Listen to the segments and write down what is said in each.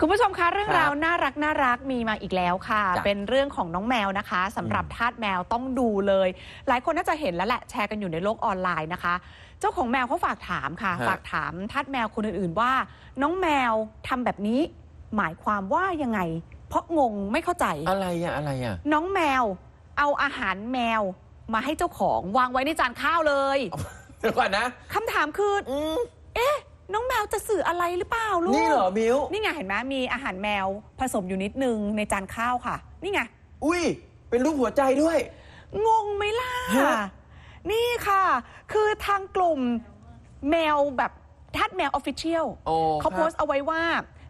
คุณผู้ชมคะเรื่องครับราวน่ารักน่ารักมีมาอีกแล้วค่ะจ้ะเป็นเรื่องของน้องแมวนะคะสำหรับอืมทาสแมวต้องดูเลย หลายคนน่าจะเห็นแล้วแหละแชร์กันอยู่ในโลกออนไลน์นะคะ เจ้าของแมวเขาฝากถามค่ะฮะฝากถามทาสแมวคนอื่นๆว่า น้องแมวทำแบบนี้ หมายความว่ายังไง เพราะงงไม่เข้าใจอะไรอะอะไรอะน้องแมว เอาอาหารแมวมาให้เจ้าของวางไว้ในจานข้าวเลยเดี๋ยวก่อนนะคำถามคืออืม น้องแมวจะสื่ออะไรหรือเปล่าลูก นี่เหรอมิวนี่ไงเห็นไหมมีอาหารแมวผสมอยู่นิดนึงในจานข้าวค่ะ นี่ไง อุ้ย เป็นรูปหัวใจด้วย งงไหมล่ะ ฮะ นี่ค่ะ คือทางกลุ่มแมวแบบทัดแมวออฟฟิเชียล โอ้เขาโพสต์เอาไว้ว่า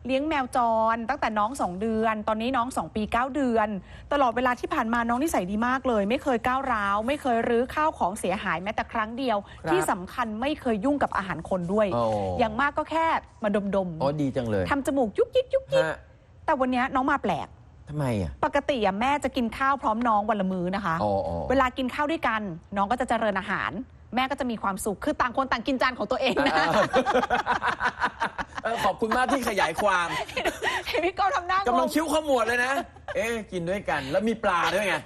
เลี้ยงแมวจรตั้งแต่น้อง 2 เดือน ตอนนี้น้อง 2 ปี 9 เดือน ตลอดเวลาที่ผ่านมาน้องนิสัยดีมากเลย ไม่เคยก้าวร้าว ไม่เคยรื้อข้าวของเสียหายแม้แต่ครั้งเดียว ครับที่สำคัญไม่เคยยุ่งกับอาหารคนด้วย โอ้ อย่างมากก็แค่มาดมโอ้ดีจังเลยๆทำจมูกยุกยิกยุกยิกฮะแต่วันนี้น้องมาแปลก ทำไมอะปกติอะแม่จะกินข้าวพร้อมน้องวันละมื้อนะคะ อ๋ออ๋อ เวลากินข้าวด้วยกัน น้องก็จะเจริญอาหาร แม่ก็จะมีความสุขคือต่างคนต่างกินจานของตัวเองนะเออขอบคุณมากที่ขยายความเห็นพี่กอฟทำหน้างกำลังงคิ้วขมวดเลยนะ เอ๊ะกินด้วยกัน แล้วมีปลาด้วยไง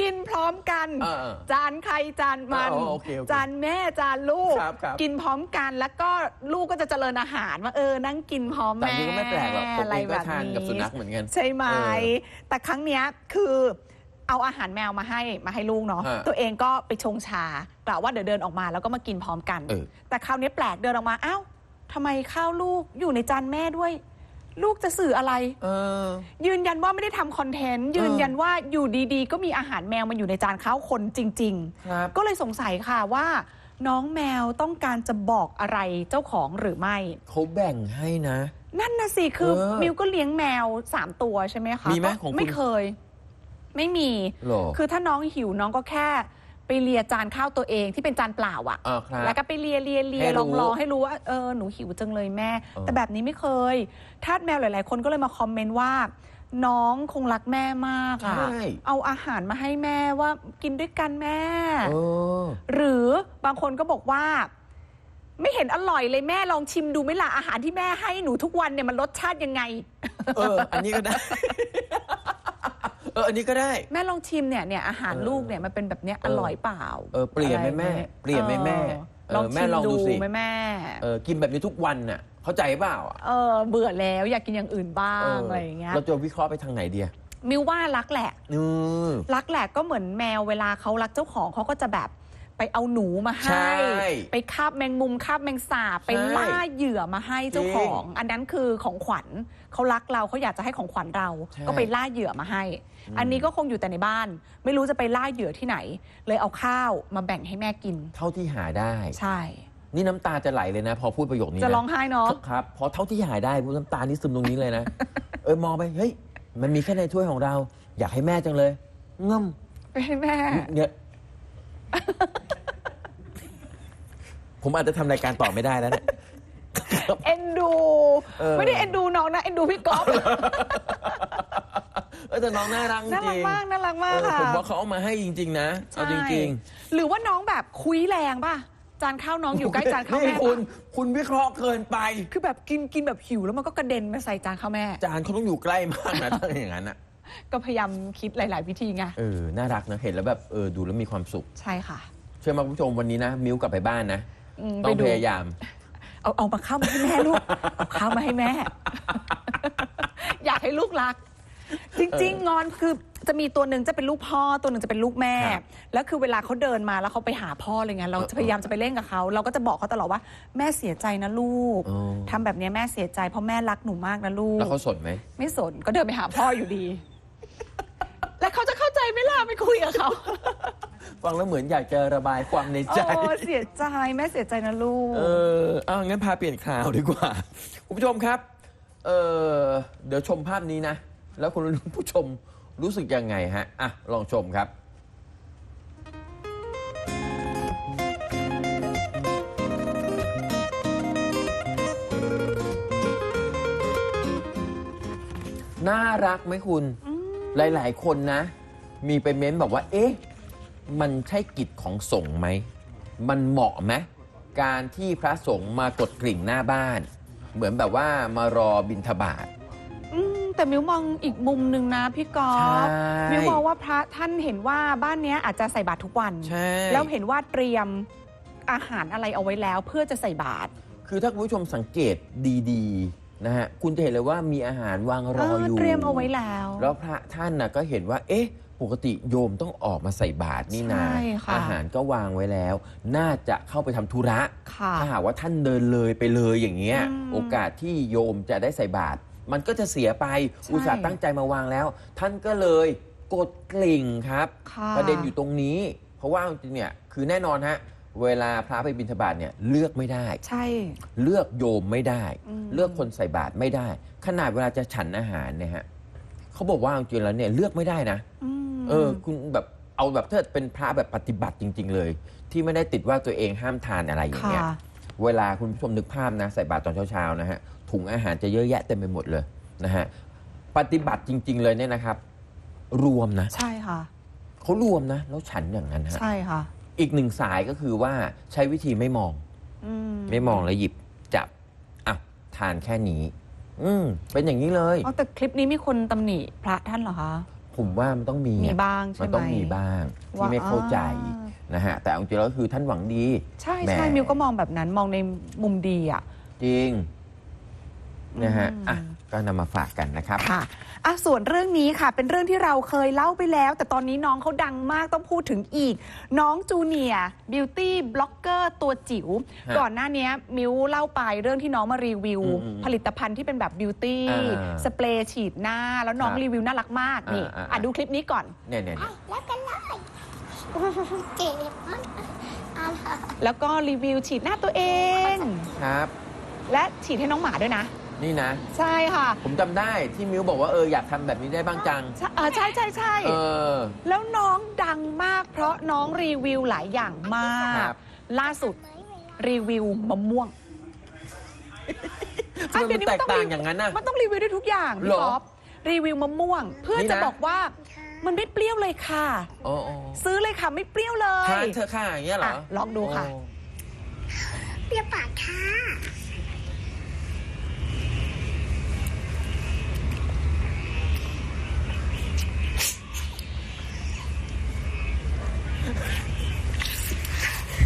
กินพร้อมกันเออเออจานใครจานมันอ๋อโอเคโอเคจานแม่จานลูกครับครับกินพร้อมกันแล้วก็ลูกก็จะเจริญอาหารว่าเออนั่งกินพร้อมแต่แม่นี่ก็ไม่แปลกหรอกผมอะไรเองแบก็บทานนี้กับสุนัขเหมือนกัน ใช่ไหมเออแต่ครั้งเนี้ยคือ เอาอาหารแมวมาให้มาให้ลูกเนาะ ฮะตัวเองก็ไปชงชากล่าวว่าเดี๋ยวเดินออกมาแล้วก็มากินพร้อมกัน เออ แต่คราวนี้แปลกเดินออกมาอ้าวทำไมข้าวลูกอยู่ในจานแม่ด้วย ลูกจะสื่ออะไร เออ ยืนยันว่าไม่ได้ทำคอนเทนต์ยืนยันว่าอยู่ดีๆ ก็มีอาหารแมวมาอยู่ในจานข้าวคนจริง ครับ ๆ ก็เลยสงสัยค่ะว่า น้องแมวต้องการจะบอกอะไรเจ้าของหรือไม่ เขาแบ่งให้นะ นั่นนะสิคือเออมิวก็เลี้ยงแมวสามตัวใช่ไหมคะมีไหมก็ของคุณ ไม่เคย ไม่มี หรอ คือถ้าน้องหิวน้องก็แค่ไปเลียจานข้าวตัวเองที่เป็นจานเปล่าอะอ่าครับ แล้วก็ไปเลียเลียเลียให้ลรู้องลองให้รู้ว่าเออหนูหิวจังเลยแม่ เออ แต่แบบนี้ไม่เคยทาสแมวหลาย ๆ คนก็เลยมาคอมเมนต์ว่า น้องคงรักแม่มากอะใช่เอาอาหารมาให้แม่ว่ากินด้วยกันแม่ เออ หรือบางคนก็บอกว่า ไม่เห็นอร่อยเลยแม่ลองชิมดูไหมล่ะอาหารที่แม่ให้หนูทุกวันเนี่ยมันรสชาติยังไง เออ อันนี้ก็ได้ เอออันนี้ก็ได้ แม่ลองชิมเนี่ยเนี่ยอาหารเออลูกเนี่ยมันเป็นแบบเนี้ยเอออร่อยเปล่าเออเปลี่ยนไหมแม่อะรเปลี่ยนไหมแม่เออลองเออแม่ชิมลองดูดูสิไหมแม่ เออกินแบบนี้ทุกวันน่ะ เข้าใจเปล่าอะเออเบื่อแล้วอยากกินอย่างอื่นบ้าง อะไรอย่างเงี้ย เราจะวิเคราะห์ไปทางไหนดีอะมิวว่ารักแหละ อืม รักแหละก็เหมือนแมวเวลาเขารักเจ้าของเขาก็จะแบบ ไปเอาหนูมาใช่ให้ไปคาบแมงมุมคาบแมงสาบไปใช่ล่าเหยื่อมาให้เจ้าของ อันนั้นคือของขวัญเขารักเราเขาอยากจะให้ของขวัญเรา ใช่ก็ไปล่าเหยื่อมาให้ อืม อันนี้ก็คงอยู่แต่ในบ้าน ไม่รู้จะไปล่าเหยื่อที่ไหน เลยเอาข้าวมาแบ่งให้แม่กิน เท่าที่หาได้ ใช่ นี่น้ำตาจะไหลเลยนะ พอพูดประโยคนี้นจะร้องไห้เนาะ ครับพอเท่าที่หาได้พูดน้ำตานี่ซึมตรงนี้เลยนะ เออมองไปเฮ้ยมันมีแค่ในถ้วยของเรา อยากให้แม่จังเลยเง่มไปให้แม่ เนี่ย ผมอาจจะทำรายการต่อไม่ได้แล้วเนี่ย เอ็นดู เออ ไม่ได้เอ็นดูน้องนะ เอ็นดูพี่ก๊อฟ เออแต่น้องน่ารักจน่ารัริกงมากน่ารักมากเออค่ะ ผมว่าเขาเอามาให้จริง ๆ นะ เอาจริงใช่หรือว่าน้องแบบคุยแรงป่ะ จานข้าวน้องๆอยู่ใกล้จานข้าวนี่แม่คุณ ปะคุณวิเคราะห์เกินไป คือแบบกินกินแบบหิวแล้วมันก็กระเด็นมาใส่จานข้าวแม่ จานเขาต้องอยู่ใกล้มากนะ ถ้าอย่างนั้นอะ ก็พยายามคิดหลาย ๆ วิธีไงเออ น่ารักนะเห็นแล้วแบบเออดูแล้วมีความสุข ใช่ค่ะ เชื่อไหมคุณผู้ชมวันนี้นะ มิ้วกลับไปบ้านนะ อืมต้ไปองดูพยายาม เอาเอามาข้าวมาให้แม่ลูกเอาข้าวมาให้แม่ อยากให้ลูกรัก จริง ๆ งอนคือจะมีตัวหนึ่งจะเป็นลูกพ่อตัวหนึ่งจะเป็นลูกแม่ ครับแล้วคือเวลาเขาเดินมาแล้วเขาไปหาพ่ออะไรเงี้ยเราจะพยายามจะไปเล่นกับเขาเราก็จะบอกเขาตลอดว่าแม่เสียใจนะลูกอ๋อ ทำแบบเนี้ยแม่เสียใจเพราะแม่รักหนูมากนะลูก แล้วเขาสนไหม ไม่สนก็เดินไปหาพ่ออยู่ดี แล้วเขาจะเข้าใจไหมล่ะไปคุยกับเขา ฟังแล้วเหมือนอยากจะระบายความในใจ โอ้เสียใจแม่เสียใจนะลูก เออเอางั้นพาเปลี่ยนข่าวดีกว่า คุณผู้ชมครับ เออเดี๋ยวชมภาพนี้นะ แล้วคุณผู้ชมรู้สึกยังไงฮะ อะ ลองชมครับ น่ารักไหมคุณ หลาย ๆ คนนะ มีไปเม้นบอกว่า เอ๊ะ มันใช่กิจของสงฆ์ไหม มันเหมาะไหมการที่พระสงฆ์มากดกริ่งหน้าบ้าน เหมือนแบบว่ามารอบินทบาทอืมแต่มิวมองอีกมุมหนึ่งนะพี่กอล์ฟใช่มิวมองว่าพระท่านเห็นว่าบ้านเนี้ยอาจจะใส่บาตรทุกวัน ใช่ แล้วเห็นว่าเตรียมอาหารอะไรเอาไว้แล้ว เพื่อจะใส่บาตร คือถ้าคุณผู้ชมสังเกตดีๆ นะฮะคุณจะเห็นเลยว่ามีอาหารวางรออยู่เตรียมเอาไว้แล้ว แล้วพระท่านนะก็เห็นว่า เอ๊ะ ปกติโยมต้องออกมาใส่บาตรนี่นาใช่ค่ะอาหารก็วางไว้แล้ว น่าจะเข้าไปทำธุระค่ะถ้าหากว่าท่านเดินเลยไปเลยอย่างเงี้ย อืม โอกาสที่โยมจะได้ใส่บาตรมันก็จะเสียไปใช่อุตส่าห์ตั้งใจมาวางแล้ว ท่านก็เลยกดกลิ่งครับ ค่ะประเด็นอยู่ตรงนี้ เพราะว่าจริงๆเนี่ยคือแน่นอนฮะ เวลาพระไปบิณฑบาตเนี่ยเลือกไม่ได้ ใช่ เลือกโยมไม่ได้ อืม เลือกคนใส่บาตรไม่ได้ ขนาดเวลาจะฉันอาหารเนี่ยฮะเขาบอกว่าจริงๆแล้วเนี่ยเลือกไม่ได้นะอืมเออคุณแบบเอาแบบถ้าเป็นพระแบบปฏิบัติจริง ๆ เลย ที่ไม่ได้ติดว่าตัวเองห้ามทานอะไรอย่างค่ะ เงี้ย เวลาคุณผู้ชมนึกภาพนะใส่บาตรตอนเช้าๆนะฮะถุงอาหารจะเยอะแยะเต็มไปหมดเลยนะฮะปฏิบัติจริง ๆ เลยเนี่ยนะครับ รวมนะใช่ค่ะ เขารวมนะ แล้วฉันอย่างนั้นฮะ ใช่ค่ะ อีกหนึ่งสายก็คือว่าใช้วิธีไม่มอง อืมไม่มองแล้วหยิบจับอะทานแค่นี้ อืมเป็นอย่างนี้เลย อ๋อแต่คลิปนี้มีคนตำหนิพระท่านเหรอคะ ผมว่ามันต้องมีมีอะบ้างใช่ไหม มันต้องมีบ้างที่ว่าไม่เข้าใจอ่านะฮะแต่เอาจริงๆแล้วคือท่านหวังดี ใช่แหมใช่มิวก็มองแบบนั้นมองในมุมดีอะ จริงนะฮะอืม อะ ก็นำมาฝากกันนะครับ ค่ะอะ ส่วนเรื่องนี้ค่ะ เป็นเรื่องที่เราเคยเล่าไปแล้ว แต่ตอนนี้น้องเขาดังมากต้องพูดถึงอีก น้องจูเนียร์บิวตี้บล็อกเกอร์ตัวจิ๋ว ฮะก่อนหน้านี้มิวเล่าไปเรื่องที่น้องมารีวิว อืมอืมผลิตภัณฑ์ที่เป็นแบบบิวตี้อ่าสเปรย์ฉีดหน้า แล้วน้องครับรีวิวน่ารักมากนี่อ่าอ่า อะดูคลิปนี้ก่อน เนี่ยเนี่ยเนี่ย แล้วกันเลยเจ็บมากอะไรแล้วก็รีวิวฉีดหน้าตัวเอง ครับ และฉีดให้น้องหมาด้วยนะ นี่นะ ใช่ค่ะผมจำได้ที่มิวบอกว่าเอออยากทำแบบนี้ได้บ้างจัง ใช่อ่าใช่ใช่ใช่เออ แล้วน้องดังมาก เพราะน้องรีวิวหลายอย่างมาก ครับ ล่าสุดรีวิวมะม่วงทำไมมันแตกต่างรีอย่างนั้นน่ะ มันต้องรีวิวได้ทุกอย่างพี่เหรอ ป๊อปรีวิวมะม่วง เพื่อนี่นะจะบอกว่ามันไม่เปรี้ยวเลยค่ะ โอ้โอ้ซื้อเลยค่ะไม่เปรี้ยวเลย ทานเธอะค่ะอย่างเงี้ยเหรออะลองดูค่ะ โเปรี้ยวปากค่ะ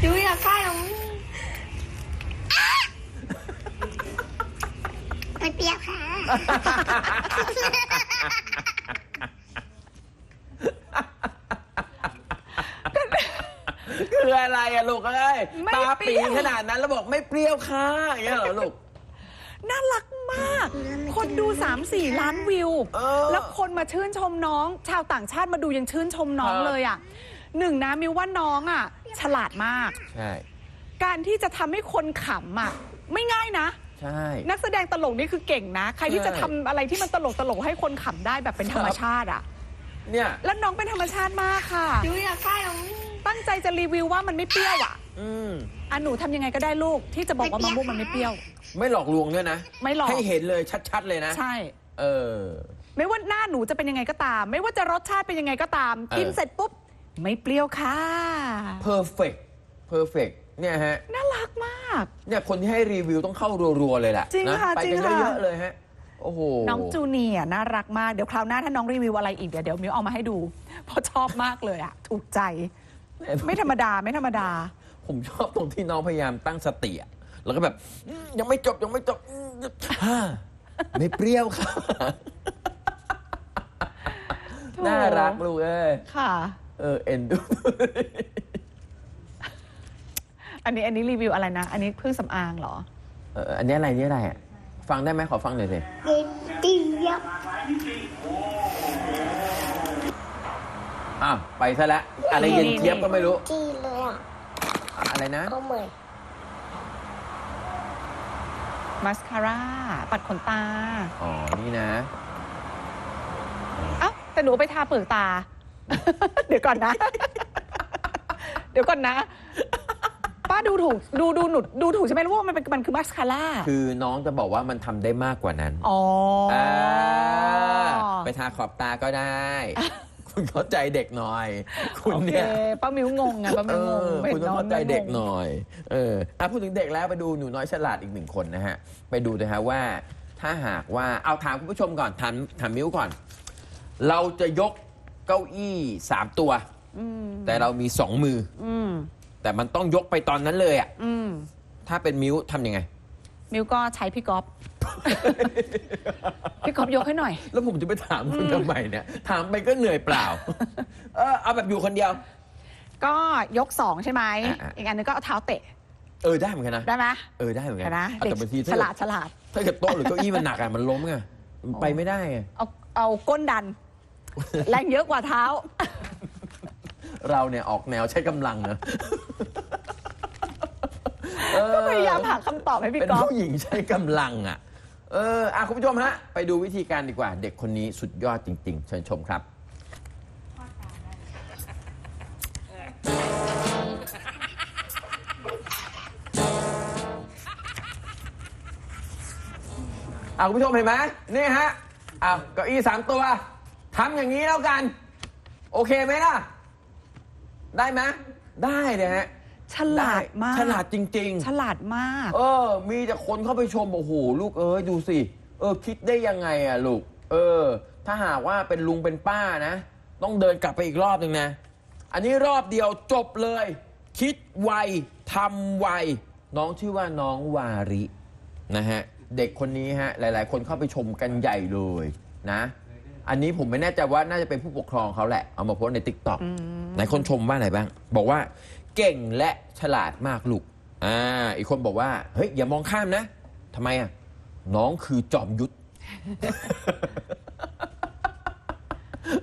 ดู อยากใกล้หรอไม่เปรี้ยวค่ะ คืออะไรอะลูกเอ้ยไม่ตาเปรี้ปียว ขนาดนั้นแล้วบอกไม่เปรี้ยวค่ะอย่างเงี้ยเหรอลูก น่ารักมาก คนดู 3-4 ล้านวิว เออ แล้วคนมาชื่นชมน้อง ชาวต่างชาติมาดูยังชื่นชมน้องครับเลยอะหนึ่งนะมิวว่าน้องอะ ฉลาดมาก ใช่ การที่จะทำให้คนขำอะไม่ง่ายนะ ใช่ นักแสดงตลกนี่คือเก่งนะ ใครที่ใช่จะทำอะไรที่มันตลกตลกๆให้คนขำได้แบบเป็นธรรมครับชาติอะ เนี่ย แล้วน้องเป็นธรรมชาติมากค่ะ ดูอยากใกล้หรอตั้งใจจะรีวิวว่ามันไม่เปรี้ยวอะอืม อะหนูทำยังไงก็ได้ลูก ที่จะบอกว่ามะม่วงมันไม่เปรี้ยว ไม่หลอกลวงด้วยนะ ไม่หลอก ให้เห็นเลยชัด ๆ เลยนะ ใช่ เออ ไม่ว่าหน้าหนูจะเป็นยังไงก็ตาม ไม่ว่าจะรสชาติเป็นยังไงก็ตามเออกินเสร็จปุ๊บ ไม่เปรี้ยวค่ะ perfect perfect เนี่ยฮะ น่ารักมาก เนี่ยคนที่ให้รีวิวต้องเข้ารัวๆเลยแหละจริงนะค่ะไปจริกังนค่ะ เยอะๆเลยฮะ โอ้โห น้องจูเนียร์น่ารักมาก เดี๋ยวคราวหน้าถ้าน้องรีวิวอะไรอีกเดี๋ยวเดี๋ยวมิวเอามาให้ดู เพราะชอบมากเลยอะถูกใจ ไม่ธรรมดาไม่ธรรมดา ผมชอบตรงที่น้องพยายามตั้งสติอะแล้วก็แบบอืมยังไม่จบยังไม่จบอืมฮ่าไม่เปรี้ยวค่ะ โถน่ารักลูกเอ้ย ค่ะ เออเอ็นดู อันนี้อันนี้รีวิวอะไรนะ อันนี้เครื่องสำอางเหรอ เอออันนี้อะไรนี่อะไรอะฟังได้ไหมขอฟังหน่อยสิเป็นเตี้ยอ้าวไปซะแล้วอะไรเย็นเทียบก็ไม่รู้จี้เลยอะอะไรนะก็เหมือนมาสคาร่าปัดขนตา อ๋อ นี่นะ เอ้าแต่หนูเอาไปทาเปลือกตา เดี๋ยวก่อนนะ เดี๋ยวก่อนนะ ป้าดูถูกดูดูหนุดดูถูกใช่ไหมรู้ว่ามันเป็นมันคือมาสคาร่า คือน้องจะบอกว่ามันทำได้มากกว่านั้นอ๋ออาไปทาขอบตาก็ได้คุณคุณเข้าใจเด็กหน่อย คุณโอเคเนี่ย ป้ามิวงงไงป้าเอมิวงงอห็นคุณต้องน้เข้าใจเด็กงหน่อย เอออะพูดถึงเด็กแล้วไปดูหนูน้อยฉลาดอีกหนึ่งคนนะฮะ ไปดูนะฮะว่า ถ้าหากว่าเอาถามคุณผู้ชมก่อนถามถามมิ้วก่อน เราจะยก เก้าอี้สามตัวอืมแต่เรามีสองมืออืมแต่มันต้องยกไปตอนนั้นเลยอะอืมถ้าเป็นมิ้วทำยังไง มิวก็ใช้พี่ก๊อฟ พี่ก๊อฟยกให้หน่อย แล้วผมจะไปถามคุณทำไมเนี่ย ถามไปก็เหนื่อยเปล่า เออเอาแบบอยู่คนเดียว ก็ยกสองใช่ไหมอะๆ อีกอันนึงก็เอาเท้าเตะ เออได้เหมือนกันนะ ได้ไหมเออได้เหมือนกัเห็นไหมเอาเด็กแต่บางทีฉถ้าลาดฉลาด ถ้าเกิดโต๊ะหรือเก้าอี้มันหนักอะมันล้มไงมันไปไม่ได้ไงเอาเอาก้นดัน แรงเยอะกว่าเท้า เราเนี่ยออกแนวใช้กำลังนะเออก็พยายามหาคำตอบให้พี่เป็นก๊อฟผู้หญิงใช้กำลังอะ เอออะคุณผู้ชมฮะ ไปดูวิธีการดีกว่า เด็กคนนี้สุดยอดจริง ๆ เชิญชมครับ อะคุณผู้ชมเห็นไหมนี่ฮะอะเก้าอี้สามตัว ทำอย่างนี้แล้วกัน โอเคไหมล่ะ ได้ไหมได้เลยฮะฉลาดมาก ฉลาดจริงๆฉลาดมากเออ มีแต่คนเข้าไปชมโอ้โหลูกเอ้ยดูสิ เออ คิดได้ยังไงอะลูก เออ ถ้าหากว่าเป็นลุงเป็นป้านะ ต้องเดินกลับไปอีกรอบหนึ่งนะ อันนี้รอบเดียวจบเลย คิดไวทำไว น้องชื่อว่าน้องวาริ นะฮะ เด็กคนนี้ฮะ หลาย ๆ คนเข้าไปชมกันใหญ่เลยนะ อันนี้ผมไม่แน่ใจว่าน่าจะเป็นผู้ปกครองเขาแหละ เอามาโพสต์ในติ๊กต็อกไหนคนชมว่าอะไรบ้าง บอกว่าเก่งและฉลาดมากลูกอ่าอีกคนบอกว่าเฮ้ยอย่ามองข้ามนะทำไมอะน้องคือจอมยุทธ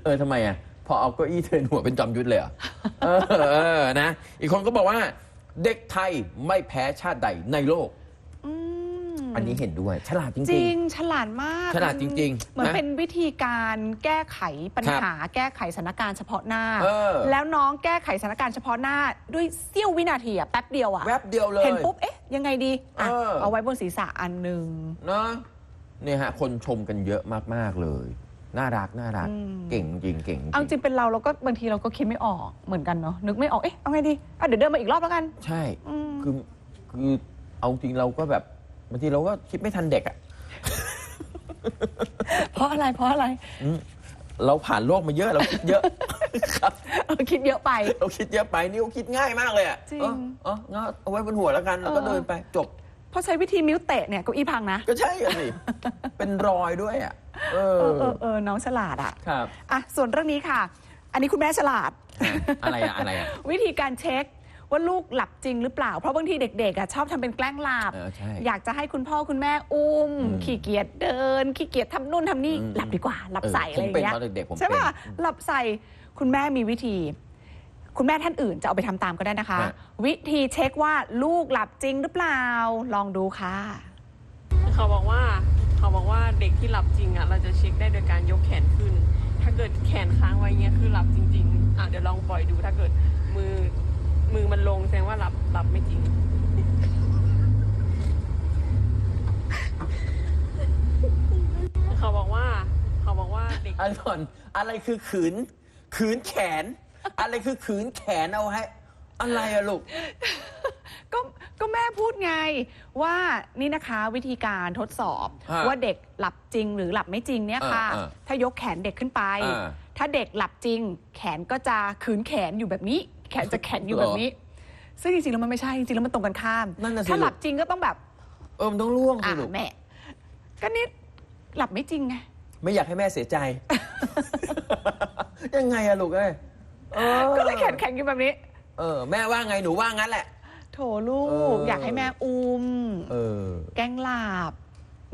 เออทำไมอะ พอเอาเก้าอี้เทินหัวเป็นจอมยุทธเลยเหรอเออเออนะ อีกคนก็บอกว่า เด็กไทยไม่แพ้ชาติใดในโลก อืมอันนี้เห็นด้วย ฉลาดจจริริงงฉลาดมากฉลาดจริง ๆ เหมือนนะเป็นวิธีการแก้ไขปัญครับหา แก้ไขสถานการณ์เฉพาะหน้าเออแล้วน้องแก้ไขสถานการณ์เฉพาะหน้าด้วยเสี้ยววินาทีอะแป๊บเดียวอะๆแวบเดียวเลยเห็นปุ๊บเอ๊ะยังไงดีอะเออเอาไว้บนศีรษะอันหนึ่งเนาะเนี่ยฮะคนชมกันเยอะมากๆเลยน่ารักน่ารักอืมเก่งจริงเก่งจริงเอาจริงเป็นเราเราก็บางทีเราก็คิดไม่ออกเหมือนกันเนาะนึกไม่ออกเอ๊ะเอาไงดีอะเดี๋ยวเดินมาอีกรอบแล้วกัน ใช่อืมคือคือเอาจริงเราก็แบบ บางทีเราก็คิดไม่ทันเด็กอะเพราะอะไรเพราะอะไรเราผ่านโลกมาเยอะเราคิดเยอะ ครับ เออคิดเยอะไป เราคิดเยอะไปนี่เราคิดง่ายมากเลยอะจริง เออเอองั้นเอาไว้บนหัวแล้วกันแล้วก็เออเดินไปจบ เพราะใช้วิธีมิ้วเตะเนี่ยเก้าอี้พังนะก็ใช่อะสิ เป็นรอยด้วยอะเออเออ เออเออน้องฉลาดอะครับ อะส่วนเรื่องนี้ค่ะ อันนี้คุณแม่ฉลาด อะไรอะอะไรอะ วิธีการเช็ค ว่าลูกหลับจริงหรือเปล่า เพราะบางทีเด็กๆอะชอบทำเป็นแกล้งหลับ เออใช่อยากจะให้คุณพ่อคุณแม่อุ้ม อืม ขี้เกียจเดิน ขี้เกียจทำนู่นทำนี่อืม หลับดีกว่า หลับเออใส่อะไรอย่างเงี้ย ผมเป็นตอนเด็กๆผมเป็นใช่ป่ะหลับใส่คุณแม่มีวิธี คุณแม่ท่านอื่นจะเอาไปทำตามก็ได้นะคะ ฮะ วิธีเช็คว่าลูกหลับจริงหรือเปล่า ลองดูค่ะ เขาบอกว่าเขาบอกว่าเด็กที่หลับจริงอะเราจะเช็คได้โดยการยกแขนขึ้น ถ้าเกิดแขนค้างไว้เงี้ยคือหลับจริง ๆ อะเดี๋ยวลองปล่อยดูถ้าเกิดมือ มือมันลงแสดงว่าหลับหลับไม่จริง เขาบอกว่า เขาบอกว่าเด็กอันก่อนอะไรคือขืน ขืนแขน อะไรคือขืนแขนเอาให้ อะไรอะลูก ก็ก็แม่พูดไงว่านี่นะคะวิธีการทดสอบฮะว่าเด็กหลับจริงหรือหลับไม่จริงเนี่ยค่ะ อ่าอ่าถ้ายกแขนเด็กขึ้นไป อ่า ถ้าเด็กหลับจริง แขนก็จะขืนแขนอยู่แบบนี้ แขนจะแข็งอยู่แบบนี้ ซึ่งจริงๆแล้วมันไม่ใช่จริงๆแล้วมันตรงกันข้าม นั่นน่ะสิ ถ้าหลับจริงก็ต้องแบบเออมันต้องล่วงสิอ่าลูกแม่ ก็นี่หลับไม่จริงไง ไม่อยากให้แม่เสียใจ ยังไงอะลูกเอ้ยเออก็เลยแขนแข็งอยู่แบบนี้ เออ แม่ว่าไงหนูว่างั้นแหละ โถลูเอกออยากให้แม่อุ้ม เออ แกล้งหลับ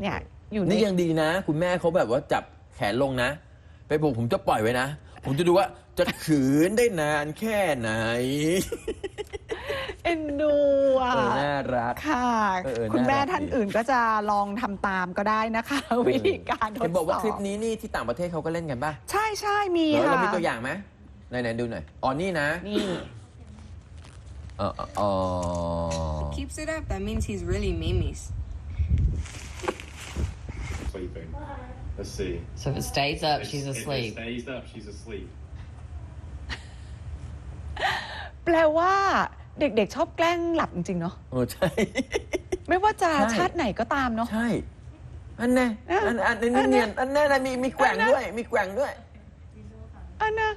เนี่ยอยู่ในนี่ยังดีนะ คุณแม่เขาแบบว่าจับแขนลงนะ ไปบอกผมจะปล่อยไว้นะ ผมจะดูว่าจะขืนได้นานแค่ไหน เอ็นดูอะ เออน่ารัก ค่ะ เออเออคุณแม่น่ารัก ท่านดีอื่นก็จะลองทำตามก็ได้นะคะ วิธีการทดเห็นบอกว่าสอบคลิปนี้นี่ที่ต่างประเทศเขาก็เล่นกันป่ะใช่ใช่มีเหรอค่ะเรามีตัวอย่างไหมไหนไหนๆดูหน่อยอ๋อนี่นะนี่ เออเออเออ keeps it up, that means he's really Mimi's. sleeping. Let's see. So if it stays up, It's- she's if it asleep. stays up, she's asleep. แปลว่าเด็กๆ ชอบแกล้งหลับจริงๆ เนาะเออใช่ ไม่ว่าจะใช่ชาติไหนก็ตามเนาะ ใช่ อันแน่เอออัอันอันอันี้นเนีเนี้ยยนอันแน่นะมีมีแกว่งอันนั้นด้วย มีแกว่งด้วย อันนะ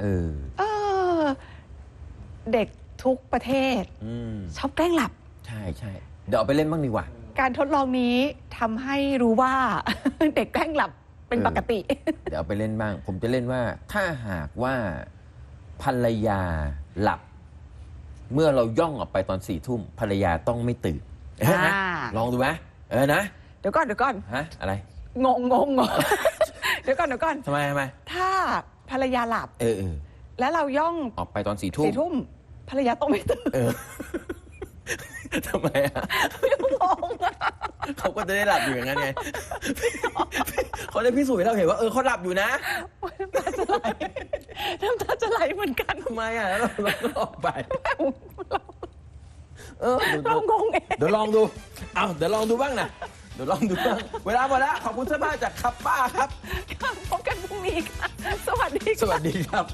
เออ เออ เด็กทุกประเทศอืมชอบแกล้งหลับ ใช่ใช่ เดี๋ยวเอาไปเล่นบ้างดีกว่า การทดลองนี้ทำให้รู้ว่า เด็กแกล้งหลับเป็นเออปกติ เดี๋ยวเอาไปเล่นบ้าง ผมจะเล่นว่า ถ้าหากว่าภรรยาหลับ เมื่อเราย่องออกไปตอนสี่ทุ่มภรรยาต้องไม่ตื่นเออนะอ่า ลองดูไหมเออนะเดี๋ยวก่อนเดี๋ยวก่อน ฮะอะไรงงงงงงเดี๋ยวก่อนเดี๋ยวก่อน ทำไมทำไมถ้าภรรยาหลับเออเออแล้วเราย่องออกไปตอนสี่ทุ่มสี่ทุ่มภรรยาต้องไม่ตื่นเออ ทำไมอะงงอะเขาก็จะได้หลับอยู่อย่างนั้นไงเขาได้พิสูจน์ให้เราเห็นว่าเออเขาหลับอยู่นะน้ำตาจะไหลน้ำตาจะไหลเหมือนกันทำไมอะแล้วเราเราก็ออกไปเออเดี๋ยวเรางงเองเดี๋ยวลองดูเอาเดี๋ยวลองดูบ้างนะเดี๋ยวลองดูบ้างเวลาหมดแล้วขอบคุณเสื้อผ้าจากคับป้าครับพบกันพรุ่งนี้ค่ะ สวัสดีสค่ะวัสดีครับ